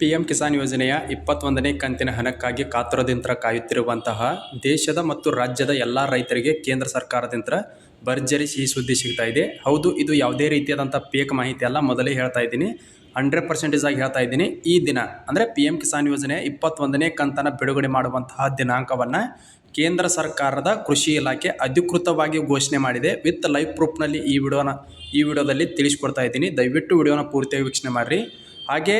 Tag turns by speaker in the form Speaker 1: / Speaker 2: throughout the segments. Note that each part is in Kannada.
Speaker 1: ಪಿ ಎಂ ಕಿಸಾನ್ ಯೋಜನೆಯ ಇಪ್ಪತ್ತೊಂದನೇ ಕಂತಿನ ಹಣಕ್ಕಾಗಿ ಕಾತುರದಿಂದ ಕಾಯುತ್ತಿರುವಂತಹ ದೇಶದ ಮತ್ತು ರಾಜ್ಯದ ಎಲ್ಲ ರೈತರಿಗೆ ಕೇಂದ್ರ ಸರ್ಕಾರದಿಂದ ಭರ್ಜರಿ ಸಿಹಿ ಸುದ್ದಿ ಸಿಗ್ತಾ ಇದೆ. ಹೌದು, ಇದು ಯಾವುದೇ ರೀತಿಯಾದಂಥ ಪೇಕ್ ಮಾಹಿತಿ ಅಲ್ಲ. ಮೊದಲೇ ಹೇಳ್ತಾ ಇದ್ದೀನಿ. ಹಂಡ್ರೆಡ್ ಪರ್ಸೆಂಟೇಜ್ ಆಗಿ ಹೇಳ್ತಾ ಇದ್ದೀನಿ. ಈ ದಿನ, ಅಂದರೆ ಪಿ ಎಂ ಕಿಸಾನ್ ಯೋಜನೆ ಇಪ್ಪತ್ತೊಂದನೇ ಕಂತನ್ನು ಬಿಡುಗಡೆ ಮಾಡುವಂತಹ ದಿನಾಂಕವನ್ನು ಕೇಂದ್ರ ಸರ್ಕಾರದ ಕೃಷಿ ಇಲಾಖೆ ಅಧಿಕೃತವಾಗಿ ಘೋಷಣೆ ಮಾಡಿದೆ. ವಿತ್ ಲೈವ್ ಪ್ರೂಫ್ನಲ್ಲಿ ಈ ವಿಡಿಯೋನ, ಈ ವಿಡಿಯೋದಲ್ಲಿ ತಿಳಿಸ್ಕೊಡ್ತಾ ಇದ್ದೀನಿ. ದಯವಿಟ್ಟು ವಿಡಿಯೋನ ಪೂರ್ತಿಯಾಗಿ ವೀಕ್ಷಣೆ ಮಾಡಿರಿ. ಹಾಗೆ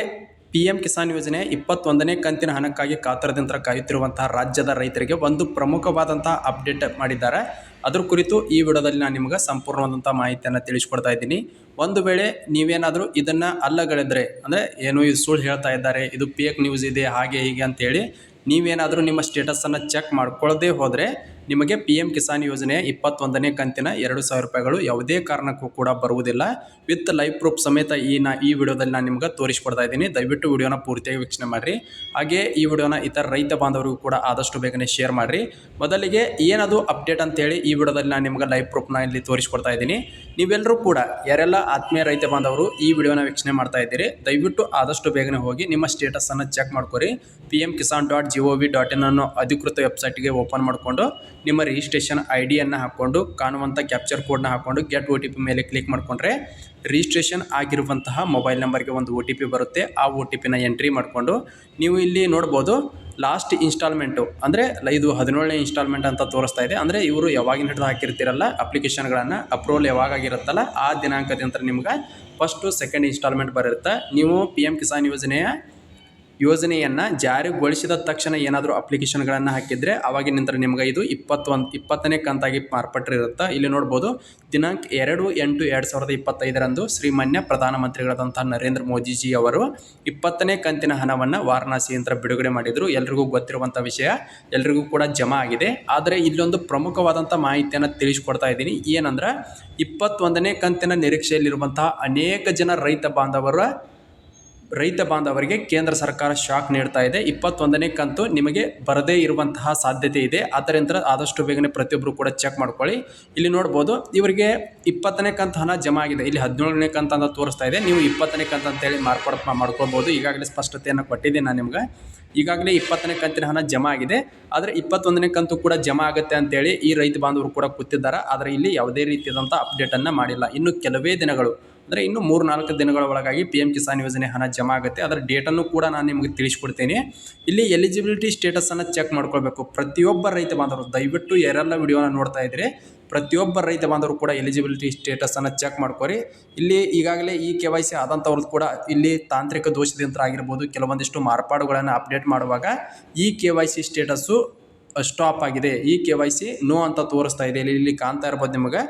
Speaker 1: ಪಿ ಎಂ ಕಿಸಾನ್ ಯೋಜನೆ ಇಪ್ಪತ್ತೊಂದನೇ ಕಂತಿನ ಹಣಕ್ಕಾಗಿ ಕಾತರದಿಂದ ಕಾಯುತ್ತಿರುವಂತಹ ರಾಜ್ಯದ ರೈತರಿಗೆ ಒಂದು ಪ್ರಮುಖವಾದಂತಹ ಅಪ್ಡೇಟ್ ಮಾಡಿದ್ದಾರೆ. ಅದ್ರ ಕುರಿತು ಈ ವಿಡಿಯೋದಲ್ಲಿ ನಾನು ನಿಮಗೆ ಸಂಪೂರ್ಣವಾದಂಥ ಮಾಹಿತಿಯನ್ನು ತಿಳಿಸ್ಕೊಡ್ತಾ ಇದ್ದೀನಿ. ಒಂದು ವೇಳೆ ನೀವೇನಾದರೂ ಇದನ್ನು ಅಲ್ಲಗಳೆದ್ರೆ, ಅಂದರೆ ಏನು ಇದು ಸುಳ್ಳು ಹೇಳ್ತಾ ಇದ್ದಾರೆ, ಇದು ಪೇಕ್ ನ್ಯೂಸ್ ಇದೆ, ಹಾಗೆ ಹೀಗೆ ಅಂತೇಳಿ ನೀವೇನಾದರೂ ನಿಮ್ಮ ಸ್ಟೇಟಸನ್ನು ಚೆಕ್ ಮಾಡ್ಕೊಳ್ಳದೆ ಹೋದರೆ ನಿಮಗೆ ಪಿ ಎಂ ಕಿಸಾನ್ ಯೋಜನೆ ಇಪ್ಪತ್ತೊಂದನೇ ಕಂತಿನ ಎರಡು ಸಾವಿರ ರೂಪಾಯಿಗಳು ಯಾವುದೇ ಕಾರಣಕ್ಕೂ ಕೂಡ ಬರುವುದಿಲ್ಲ. ವಿತ್ ಲೈವ್ ಪ್ರೂಫ್ ಸಮೇತ ಈ ನಾ ಈ ವಿಡಿಯೋದಲ್ಲಿ ನಾನು ನಿಮ್ಗೆ ತೋರಿಸ್ಕೊಡ್ತಾ ಇದ್ದೀನಿ. ದಯವಿಟ್ಟು ವಿಡಿಯೋನ ಪೂರ್ತಿಯಾಗಿ ವೀಕ್ಷಣೆ ಮಾಡಿರಿ. ಹಾಗೆ ಈ ವಿಡಿಯೋನ ಇತರ ರೈತ ಬಾಂಧವರಿಗೂ ಕೂಡ ಆದಷ್ಟು ಬೇಗನೆ ಶೇರ್ ಮಾಡಿರಿ. ಮೊದಲಿಗೆ ಏನದು ಅಪ್ಡೇಟ್ ಅಂತೇಳಿ ಈ ವಿಡಿಯೋದಲ್ಲಿ ನಾನು ನಿಮ್ಗೆ ಲೈವ್ ಪ್ರೂಫ್ನ ಇಲ್ಲಿ ತೋರಿಸ್ಕೊಡ್ತಾ ಇದ್ದೀನಿ. ನೀವೆಲ್ಲರೂ ಕೂಡ ಯಾರೆಲ್ಲ ಆತ್ಮೀಯ ರೈತ ಬಾಂಧವರು ಈ ವಿಡಿಯೋನ ವೀಕ್ಷಣೆ ಮಾಡ್ತಾ ಇದ್ದೀರಿ, ದಯವಿಟ್ಟು ಆದಷ್ಟು ಬೇಗನೆ ಹೋಗಿ ನಿಮ್ಮ ಸ್ಟೇಟಸನ್ನು ಚೆಕ್ ಮಾಡ್ಕೊರಿ. P M Kisan dot G O V dot in ಅನ್ನೋ ಅಧಿಕೃತ ವೆಬ್ಸೈಟ್ಗೆ ಓಪನ್ ಮಾಡಿಕೊಂಡು ನಿಮ್ಮ ರಿಜಿಸ್ಟ್ರೇಷನ್ ಐ ಡಿಯನ್ನು ಹಾಕ್ಕೊಂಡು ಕಾಣುವಂಥ ಕ್ಯಾಪ್ಚರ್ ಕೋಡ್ನ ಹಾಕ್ಕೊಂಡು ಗೆಟ್ ಒ ಟಿ ಪಿ ಮೇಲೆ ಕ್ಲಿಕ್ ಮಾಡಿಕೊಂಡ್ರೆ ರಿಜಿಸ್ಟ್ರೇಷನ್ ಆಗಿರುವಂತಹ ಮೊಬೈಲ್ ನಂಬರ್ಗೆ ಒಂದು ಒ ಟಿ ಪಿ ಬರುತ್ತೆ. ಆ ಒ ಟಿ ಪಿನ ಎಂಟ್ರಿ ಮಾಡಿಕೊಂಡು ನೀವು ಇಲ್ಲಿ ನೋಡ್ಬೋದು ಲಾಸ್ಟ್ ಇನ್ಸ್ಟಾಲ್ಮೆಂಟು ಅಂದರೆ ಇದು ಹದಿನೇಳನೇ ಇನ್ಸ್ಟಾಲ್ಮೆಂಟ್ ಅಂತ ತೋರಿಸ್ತಾ ಇದೆ. ಅಂದರೆ ಇವರು ಯಾವಾಗಿನ ಹಿಡಿದು ಹಾಕಿರ್ತೀರಲ್ಲ ಅಪ್ಲಿಕೇಶನ್ಗಳನ್ನು ಅಪ್ರೂವಲ್ ಯಾವಾಗ ಆಗಿರುತ್ತಲ್ಲ, ಆ ದಿನಾಂಕದಿಂದ ನಿಮ್ಗೆ ಫಸ್ಟು ಸೆಕೆಂಡ್ ಇನ್ಸ್ಟಾಲ್ಮೆಂಟ್ ಬರುತ್ತೆ. ನೀವು ಪಿ ಎಂ ಕಿಸಾನ್ ಯೋಜನೆಯ ಯೋಜನೆಯನ್ನು ಜಾರಿಗೊಳಿಸಿದ ತಕ್ಷಣ ಏನಾದರೂ ಅಪ್ಲಿಕೇಶನ್ಗಳನ್ನು ಹಾಕಿದರೆ ಅವಾಗಿನಿಂದ ನಿಮ್ಗೆ ಇದು ಇಪ್ಪತ್ತೊಂದು, ಇಪ್ಪತ್ತನೇ ಕಂತಾಗಿ ಮಾರ್ಪಟ್ಟಿರುತ್ತೆ. ಇಲ್ಲಿ ನೋಡ್ಬೋದು, ದಿನಾಂಕ ಎರಡು ಎಂಟು ಎರಡು ಸಾವಿರದ ಇಪ್ಪತ್ತೈದರಂದು ಶ್ರೀಮಾನ್ಯ ಪ್ರಧಾನಮಂತ್ರಿಗಳಾದಂಥ ನರೇಂದ್ರ ಮೋದಿಜಿ ಅವರು ಇಪ್ಪತ್ತನೇ ಕಂತಿನ ಹಣವನ್ನು ವಾರಣಾಸಿಯಿಂದ ಬಿಡುಗಡೆ ಮಾಡಿದರು. ಎಲ್ರಿಗೂ ಗೊತ್ತಿರುವಂಥ ವಿಷಯ, ಎಲ್ರಿಗೂ ಕೂಡ ಜಮಾ ಆಗಿದೆ. ಆದರೆ ಇಲ್ಲೊಂದು ಪ್ರಮುಖವಾದಂಥ ಮಾಹಿತಿಯನ್ನು ತಿಳಿಸ್ಕೊಡ್ತಾ ಇದ್ದೀನಿ. ಏನಂದ್ರೆ, ಇಪ್ಪತ್ತೊಂದನೇ ಕಂತಿನ ನಿರೀಕ್ಷೆಯಲ್ಲಿರುವಂತಹ ಅನೇಕ ಜನ ರೈತ ಬಾಂಧವರ ರೈತ ಬಾಂಧವರಿಗೆ ಕೇಂದ್ರ ಸರ್ಕಾರ ಶಾಕ್ ನೀಡ್ತಾ ಇದೆ. ಇಪ್ಪತ್ತೊಂದನೇ ಕಂತು ನಿಮಗೆ ಬರದೇ ಇರುವಂತಹ ಸಾಧ್ಯತೆ ಇದೆ. ಆದ್ದರಿಂದ ಆದಷ್ಟು ಬೇಗನೆ ಪ್ರತಿಯೊಬ್ಬರು ಕೂಡ ಚೆಕ್ ಮಾಡ್ಕೊಳ್ಳಿ. ಇಲ್ಲಿ ನೋಡ್ಬೋದು, ಇವರಿಗೆ ಇಪ್ಪತ್ತನೇ ಕಂತು ಹಣ ಜಮಾ ಆಗಿದೆ. ಇಲ್ಲಿ ಹದಿನೇಳನೇ ಕಂತು ಅಂತ ತೋರಿಸ್ತಾ ಇದೆ. ನೀವು ಇಪ್ಪತ್ತನೇ ಕಂತು ಅಂತೇಳಿ ಮಾರ್ಪಾಡು ಮಾಡ್ಕೊಳ್ಬೋದು. ಈಗಾಗಲೇ ಸ್ಪಷ್ಟತೆಯನ್ನು ಕೊಟ್ಟಿದ್ದೀನಿ ನಾನು ನಿಮ್ಗೆ. ಈಗಾಗಲೇ ಇಪ್ಪತ್ತನೇ ಕಂತಿನ ಹಣ ಜಮಾ ಆಗಿದೆ. ಆದರೆ ಇಪ್ಪತ್ತೊಂದನೇ ಕಂತು ಕೂಡ ಜಮಾ ಆಗುತ್ತೆ ಅಂತೇಳಿ ಈ ರೈತ ಬಾಂಧವರು ಕೂಡ ಕೂತಿದ್ದಾರೆ. ಆದರೆ ಇಲ್ಲಿ ಯಾವುದೇ ರೀತಿಯಾದಂಥ ಅಪ್ಡೇಟನ್ನು ಮಾಡಿಲ್ಲ. ಇನ್ನು ಕೆಲವೇ ದಿನಗಳು ಅಂದರೆ ಇನ್ನು ಮೂರು ನಾಲ್ಕು ದಿನಗಳ ಒಳಗಾಗಿ ಪಿ ಎಂ ಕಿಸಾನ್ ಯೋಜನೆ ಹಣ ಜಮಾ ಆಗುತ್ತೆ. ಅದರ ಡೇಟನ್ನು ಕೂಡ ನಾನು ನಿಮಗೆ ತಿಳಿಸ್ಕೊಡ್ತೀನಿ. ಇಲ್ಲಿ ಎಲಿಜಿಬಿಲಿಟಿ ಸ್ಟೇಟಸನ್ನು ಚೆಕ್ ಮಾಡ್ಕೊಳ್ಬೇಕು. ಪ್ರತಿಯೊಬ್ಬ ರೈತ ಬಾಂಧವರು, ದಯವಿಟ್ಟು ಯಾರೆಲ್ಲ ವಿಡಿಯೋನ ನೋಡ್ತಾ ಇದ್ದರೆ, ಪ್ರತಿಯೊಬ್ಬ ರೈತ ಬಾಂಧವರು ಕೂಡ ಎಲಿಜಿಬಿಲಿಟಿ ಸ್ಟೇಟಸನ್ನು ಚೆಕ್ ಮಾಡ್ಕೊರಿ. ಇಲ್ಲಿ ಈಗಾಗಲೇ ಈ ಕೆ ವೈ ಸಿ ಆದಂಥವ್ರದ್ದು ಕೂಡ ಇಲ್ಲಿ ತಾಂತ್ರಿಕ ದೋಷದಿಂದ ಆಗಿರ್ಬೋದು. ಕೆಲವೊಂದಿಷ್ಟು ಮಾರ್ಪಾಡುಗಳನ್ನು ಅಪ್ಡೇಟ್ ಮಾಡುವಾಗ E K Y C status stop ಆಗಿದೆ. E K Y C no ಅಂತ ತೋರಿಸ್ತಾ ಇದೆ. ಇಲ್ಲಿ ಇಲ್ಲಿ ಕಾಣ್ತಾ ಇರ್ಬೋದು ನಿಮಗೆ.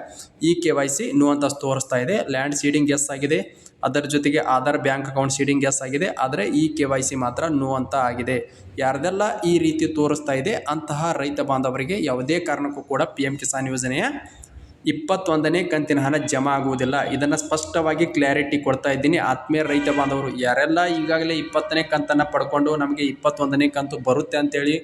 Speaker 1: ಈ ಕೆ ವೈ ಸಿ ನೋ ಅಂತ ತೋರಿಸ್ತಾ ಇದೆ. ಲ್ಯಾಂಡ್ ಸೀಡಿಂಗ್ ಎಸ್ ಆಗಿದೆ. ಅದರ ಜೊತೆಗೆ Aadhaar bank account seeding yes ಆಗಿದೆ. ಆದರೆ ಈ ಕೆ ವೈ ಸಿ ಮಾತ್ರ ನೋ ಅಂತ ಆಗಿದೆ. ಯಾರ್ದೆಲ್ಲ ಈ ರೀತಿ ತೋರಿಸ್ತಾ ಇದೆ, ಅಂತಹ ರೈತ ಬಾಂಧವರಿಗೆ ಯಾವುದೇ ಕಾರಣಕ್ಕೂ ಕೂಡ ಪಿ ಎಂ ಕಿಸಾನ್ ಯೋಜನೆಯ ಇಪ್ಪತ್ತೊಂದನೇ ಕಂತಿನ ಹಣ ಜಮಾ ಆಗುವುದಿಲ್ಲ. ಇದನ್ನು ಸ್ಪಷ್ಟವಾಗಿ ಕ್ಲಾರಿಟಿ ಕೊಡ್ತಾ ಇದ್ದೀನಿ. ಆತ್ಮೀಯ ರೈತ ಬಾಂಧವರು, ಯಾರೆಲ್ಲ ಈಗಾಗಲೇ ಇಪ್ಪತ್ತನೇ ಕಂತನ್ನು ಪಡ್ಕೊಂಡು ನಮಗೆ ಇಪ್ಪತ್ತೊಂದನೇ ಕಂತು ಬರುತ್ತೆ ಅಂತೇಳಿ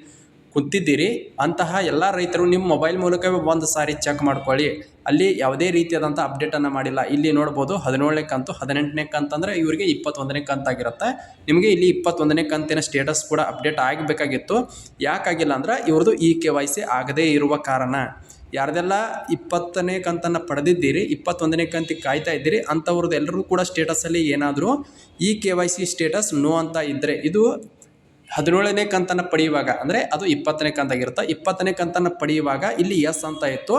Speaker 1: ಕುಂತಿದ್ದೀರಿ ಅಂತಹ ಎಲ್ಲ ರೈತರು ನಿಮ್ಮ ಮೊಬೈಲ್ ಮೂಲಕವೇ ಒಂದು ಸಾರಿ ಚೆಕ್ ಮಾಡ್ಕೊಳ್ಳಿ. ಅಲ್ಲಿ ಯಾವುದೇ ರೀತಿಯಾದಂಥ ಅಪ್ಡೇಟನ್ನು ಮಾಡಿಲ್ಲ. ಇಲ್ಲಿ ನೋಡ್ಬೋದು ಹದಿನೇಳನೇ ಕಂತು ಹದಿನೆಂಟನೇ ಕಂತು ಅಂದರೆ ಇವರಿಗೆ ಇಪ್ಪತ್ತೊಂದನೇ ಕಂತಾಗಿರುತ್ತೆ ನಿಮಗೆ ಇಲ್ಲಿ ಇಪ್ಪತ್ತೊಂದನೇ ಕಂತಿನ ಸ್ಟೇಟಸ್ ಕೂಡ ಅಪ್ಡೇಟ್ ಆಗಬೇಕಾಗಿತ್ತು. ಯಾಕಾಗಿಲ್ಲ ಅಂದ್ರೆ ಇವ್ರದ್ದು ಇ ಕೆ ವೈ ಸಿ ಆಗದೇ ಇರುವ ಕಾರಣ. ಯಾರ್ದೆಲ್ಲ ಇಪ್ಪತ್ತನೇ ಕಂತನ್ನು ಪಡೆದಿದ್ದೀರಿ, ಇಪ್ಪತ್ತೊಂದನೇ ಕಂತಿಗೆ ಕಾಯ್ತಾ ಇದ್ದೀರಿ ಅಂಥವ್ರದ್ದು ಎಲ್ಲರೂ ಕೂಡ ಸ್ಟೇಟಸಲ್ಲಿ ಏನಾದರೂ E K Y C status no ಅಂತ ಇದ್ದರೆ ಇದು ಹದಿನೇಳನೇ ಕಂತನ್ನು ಪಡೆಯುವಾಗ, ಅಂದರೆ ಅದು ಇಪ್ಪತ್ತನೇ ಕಂತಾಗಿರುತ್ತೆ. ಇಪ್ಪತ್ತನೇ ಕಂತನ್ನು ಪಡೆಯುವಾಗ ಇಲ್ಲಿ ಎಸ್ ಅಂತ ಇತ್ತು.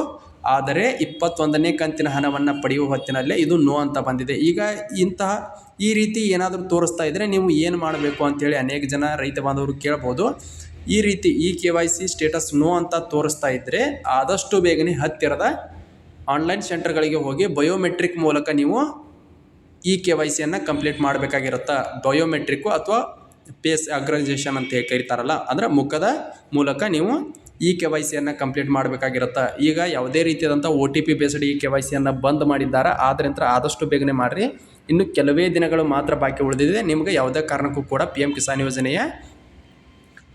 Speaker 1: ಆದರೆ ಇಪ್ಪತ್ತೊಂದನೇ ಕಂತಿನ ಹಣವನ್ನು ಪಡೆಯುವ ಹೊತ್ತಿನಲ್ಲೇ ಇದು ನೋ ಅಂತ ಬಂದಿದೆ. ಈಗ ಇಂತಹ ಈ ರೀತಿ ಏನಾದರೂ ತೋರಿಸ್ತಾ ಇದ್ದರೆ ನೀವು ಏನು ಮಾಡಬೇಕು ಅಂತೇಳಿ ಅನೇಕ ಜನ ರೈತ ಬಾಂಧವರು ಕೇಳ್ಬೋದು. ಈ ರೀತಿ E K Y C status no ಅಂತ ತೋರಿಸ್ತಾ ಇದ್ದರೆ ಆದಷ್ಟು ಬೇಗನೆ ಹತ್ತಿರದ ಆನ್ಲೈನ್ ಸೆಂಟರ್ಗಳಿಗೆ ಹೋಗಿ ಬಯೋಮೆಟ್ರಿಕ್ ಮೂಲಕ ನೀವು ಈ ಕೆ ವೈ ಸಿಯನ್ನು ಕಂಪ್ಲೀಟ್ ಮಾಡಬೇಕಾಗಿರುತ್ತೆ? ಬಯೋಮೆಟ್ರಿಕ್ಕು ಅಥವಾ ಫೇಸ್ ಅಗ್ರೈಸೇಷನ್ ಅಂತ ಹೇಳಿ ಕರೀತಾರಲ್ಲ, ಅಂದರೆ ಮುಖದ ಮೂಲಕ ನೀವು ಈ ಕೆ ವೈ ಸಿಯನ್ನು ಕಂಪ್ಲೀಟ್ ಮಾಡಬೇಕಾಗಿರುತ್ತೆ. ಈಗ ಯಾವುದೇ ರೀತಿಯಾದಂಥ O T P based E K Y ಸಿಯನ್ನು ಬಂದ್ ಮಾಡಿದ್ದಾರೆ ಆದ್ದರಿಂದ ಆದಷ್ಟು ಬೇಗನೆ ಮಾಡಿರಿ. ಇನ್ನು ಕೆಲವೇ ದಿನಗಳು ಮಾತ್ರ ಬಾಕಿ ಉಳಿದಿದೆ. ನಿಮಗೆ ಯಾವುದೇ ಕಾರಣಕ್ಕೂ ಕೂಡ ಪಿ ಎಂ ಕಿಸಾನ್ ಯೋಜನೆಯ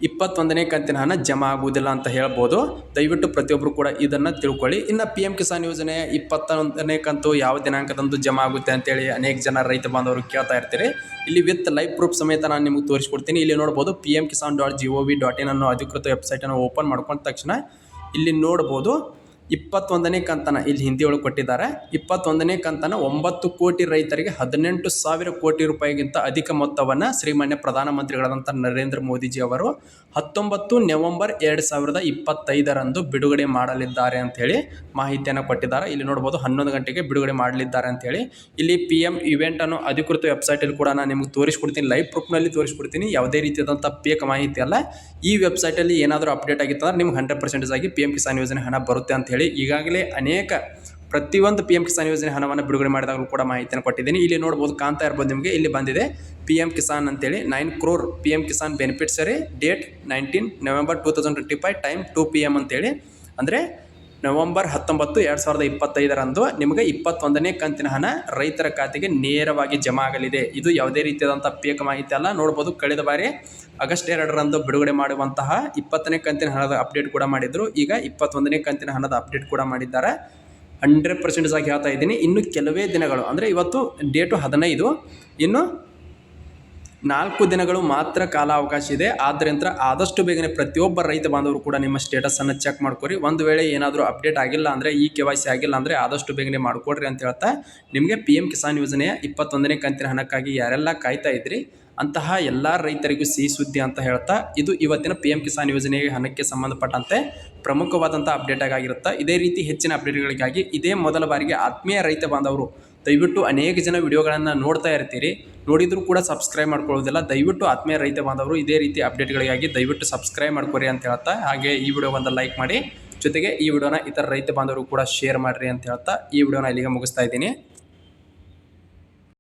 Speaker 1: ಇಪ್ಪತ್ತೊಂದನೇ ಕಂತಿನ ಹಣ ಜಮಾ ಆಗುವುದಿಲ್ಲ ಅಂತ ಹೇಳ್ಬೋದು. ದಯವಿಟ್ಟು ಪ್ರತಿಯೊಬ್ಬರು ಕೂಡ ಇದನ್ನು ತಿಳ್ಕೊಳ್ಳಿ. ಇನ್ನು ಪಿ ಎಂ ಕಿಸಾನ್ ಯೋಜನೆ ಇಪ್ಪತ್ತೊಂದನೇ ಕಂತು ಯಾವ ದಿನಾಂಕದಂದು ಜಮಾ ಆಗುತ್ತೆ ಅಂತೇಳಿ ಅನೇಕ ಜನ ರೈತ ಬಾಂಧವರು ಕೇಳ್ತಾ ಇರ್ತೀರಿ. ಇಲ್ಲಿ ವಿತ್ ಲೈವ್ ಪ್ರೂಫ್ ಸಮೇತ ನಾನು ನಿಮಗೆ ತೋರಿಸ್ಕೊಡ್ತೀನಿ. ಇಲ್ಲಿ ನೋಡ್ಬೋದು P M Kisan dot G O V dot in ಅನ್ನೋ ಅಧಿಕೃತ ವೆಬ್ಸೈಟನ್ನು ಓಪನ್ ಮಾಡ್ಕೊಂಡ ತಕ್ಷಣ ಇಲ್ಲಿ ನೋಡ್ಬೋದು. ಇಪ್ಪತ್ತೊಂದನೇ ಕಂತನ ಇಲ್ಲಿ ಹಿಂದಿ ಒಳಗೆ ಕೊಟ್ಟಿದ್ದಾರೆ. ಇಪ್ಪತ್ತೊಂದನೇ ಕಂತನ ಒಂಬತ್ತು ಕೋಟಿ ರೈತರಿಗೆ ಹದಿನೆಂಟು ಸಾವಿರ ಕೋಟಿ ರೂಪಾಯಿಗಿಂತ ಅಧಿಕ ಮೊತ್ತವನ್ನು ಶ್ರೀಮಾನ್ಯ ಪ್ರಧಾನಮಂತ್ರಿಗಳಾದಂಥ ನರೇಂದ್ರ ಮೋದಿಜಿ ಅವರು ಹತ್ತೊಂಬತ್ತು ನವೆಂಬರ್ ಎರಡು ಸಾವಿರದ ಇಪ್ಪತ್ತೈದರಂದು ಬಿಡುಗಡೆ ಮಾಡಲಿದ್ದಾರೆ ಅಂಥೇಳಿ ಮಾಹಿತಿಯನ್ನು ಕೊಟ್ಟಿದ್ದಾರೆ. ಇಲ್ಲಿ ನೋಡ್ಬೋದು ಹನ್ನೊಂದು ಗಂಟೆಗೆ ಬಿಡುಗಡೆ ಮಾಡಲಿದ್ದಾರೆ ಅಂಥೇಳಿ. ಇಲ್ಲಿ ಪಿ ಎಂ ಇವೆಂಟ್ ಅನ್ನೋ ಅಧಿಕೃತ ವೆಬ್ಸೈಟಲ್ಲಿ ಕೂಡ ನಾನು ನಿಮಗೆ ತೋರಿಸ್ಕೊಡ್ತೀನಿ. ಲೈವ್ ಪ್ರೂಫ್ನಲ್ಲಿ ತೋರಿಸ್ಕೊಡ್ತೀನಿ. ಯಾವುದೇ ರೀತಿಯಾದಂಥ ಪೇಕ್ ಮಾಹಿತಿ ಅಲ್ಲ. ಈ ವೆಬ್ಸೈಟಲ್ಲಿ ಏನಾದರೂ ಅಪ್ಡೇಟ್ ಆಗಿತ್ತಂದ್ರೆ ನಿಮ್ಗೆ ಹಂಡ್ರೆಡ್ ಪರ್ಸೆಂಟೇಜ್ ಆಗಿ ಪಿ ಎಂ ಕಿಸಾನ್ ಯೋಜನೆ ಹಣ ಬರುತ್ತೆ ಅಂತ ಹೇಳಿ ಈಗಾಗಲೇ ಅನೇಕ ಪ್ರತಿಯೊಂದು ಪಿ ಎಂ ಕಿಸಾನ್ ಯೋಜನೆ ಹಣವನ್ನು ಬಿಡುಗಡೆ ಮಾಡಿದಾಗಲೂ ಕೂಡ ಮಾಹಿತಿಯನ್ನು ಕೊಟ್ಟಿದ್ದೀನಿ. ಇಲ್ಲಿ ನೋಡ್ಬೋದು ಕಾಣ್ತಾ ಇರ್ಬೋದು ನಿಮಗೆ ಇಲ್ಲಿ ಬಂದಿದೆ. ಪಿ ಎಂ ಕಿಸಾನ್ ಅಂತೇಳಿ nine crore P M Kisan beneficiary date nineteen November two thousand twenty five time two P M ಅಂತೇಳಿ. ಅಂದರೆ ನವೆಂಬರ್ ಹತ್ತೊಂಬತ್ತು ಎರಡು ಸಾವಿರದ ಇಪ್ಪತ್ತೈದರಂದು ನಿಮಗೆ ಇಪ್ಪತ್ತೊಂದನೇ ಕಂತಿನ ಹಣ ರೈತರ ಖಾತೆಗೆ ನೇರವಾಗಿ ಜಮಾ ಆಗಲಿದೆ. ಇದು ಯಾವುದೇ ರೀತಿಯಾದಂಥ ಪೇಕ ಮಾಹಿತಿ ಅಲ್ಲ. ನೋಡ್ಬೋದು ಕಳೆದ ಬಾರಿ ಆಗಸ್ಟ್ ಎರಡರಂದು ಬಿಡುಗಡೆ ಮಾಡುವಂತಹ ಇಪ್ಪತ್ತನೇ ಕಂತಿನ ಹಣದ ಅಪ್ಡೇಟ್ ಕೂಡ ಮಾಡಿದ್ರು. ಈಗ ಇಪ್ಪತ್ತೊಂದನೇ ಕಂತಿನ ಹಣದ ಅಪ್ಡೇಟ್ ಕೂಡ ಮಾಡಿದ್ದಾರೆ. ಹಂಡ್ರೆಡ್ ಪರ್ಸೆಂಟೇಜ್ ಆಗಿ ಹೇಳ್ತಾ ಇದ್ದೀನಿ. ಇನ್ನು ಕೆಲವೇ ದಿನಗಳು, ಅಂದರೆ ಇವತ್ತು ಡೇಟು ಹದಿನೈದು, ಇನ್ನು ನಾಲ್ಕು ದಿನಗಳು ಮಾತ್ರ ಕಾಲಾವಕಾಶ ಇದೆ. ಆದ್ದರಿಂದ ಆದಷ್ಟು ಬೇಗನೆ ಪ್ರತಿಯೊಬ್ಬ ರೈತ ಬಾಂಧವರು ಕೂಡ ನಿಮ್ಮ ಸ್ಟೇಟಸನ್ನು ಚೆಕ್ ಮಾಡ್ಕೊರಿ. ಒಂದು ವೇಳೆ ಏನಾದರೂ ಅಪ್ಡೇಟ್ ಆಗಿಲ್ಲ ಅಂದರೆ, ಈ ಕೆ ವೈ ಸಿ ಆಗಿಲ್ಲ ಅಂದರೆ ಆದಷ್ಟು ಬೇಗನೆ ಮಾಡಿಕೊಡ್ರಿ ಅಂತ ಹೇಳ್ತಾ ನಿಮಗೆ ಪಿ ಎಂ ಕಿಸಾನ್ ಯೋಜನೆಯ ಇಪ್ಪತ್ತೊಂದನೇ ಕಂತಿನ ಹಣಕ್ಕಾಗಿ ಯಾರೆಲ್ಲ ಕಾಯ್ತಾ ಇದ್ರಿ, ಅಂತಹ ಎಲ್ಲ ರೈತರಿಗೂ ಸಿಹಿ ಸುದ್ದಿ ಅಂತ ಹೇಳ್ತಾ ಇದು ಇವತ್ತಿನ ಪಿ ಎಂ ಕಿಸಾನ್ ಯೋಜನೆಯ ಹಣಕ್ಕೆ ಸಂಬಂಧಪಟ್ಟಂತೆ ಪ್ರಮುಖವಾದಂಥ ಅಪ್ಡೇಟ್ ಆಗಿರುತ್ತೆ, ಇದೇ ರೀತಿ ಹೆಚ್ಚಿನ ಅಪ್ಡೇಟ್ಗಳಿಗಾಗಿ ಇದೇ ಮೊದಲ ಬಾರಿಗೆ ಆತ್ಮೀಯ ರೈತ ಬಾಂಧವರು ದಯವಿಟ್ಟು ಅನೇಕ ಜನ ವಿಡಿಯೋಗಳನ್ನು ನೋಡ್ತಾ ಇರ್ತೀರಿ. ನೋಡಿದರೂ ಕೂಡ ಸಬ್ಸ್ಕ್ರೈಬ್ ಮಾಡ್ಕೊಳ್ಳೋದಿಲ್ಲ. ದಯವಿಟ್ಟು ಆತ್ಮೀಯ ರೈತ ಬಾಂಧವರು ಇದೇ ರೀತಿ ಅಪ್ಡೇಟ್ಗಳಿಗಾಗಿ ದಯವಿಟ್ಟು ಸಬ್ಸ್ಕ್ರೈಬ್ ಮಾಡ್ಕೊರಿ ಅಂತ ಹೇಳ್ತಾ, ಹಾಗೆ ಈ ವಿಡಿಯೋ ಒಂದು ಲೈಕ್ ಮಾಡಿ. ಜೊತೆಗೆ ಈ ವಿಡಿಯೋನ ಇತರ ರೈತ ಬಾಂಧವರು ಕೂಡ ಶೇರ್ ಮಾಡಿರಿ ಅಂತ ಹೇಳ್ತಾ, ಈ ವಿಡಿಯೋನ ಇಲ್ಲಿಗೆ ಮುಗಿಸ್ತಾ ಇದ್ದೀನಿ.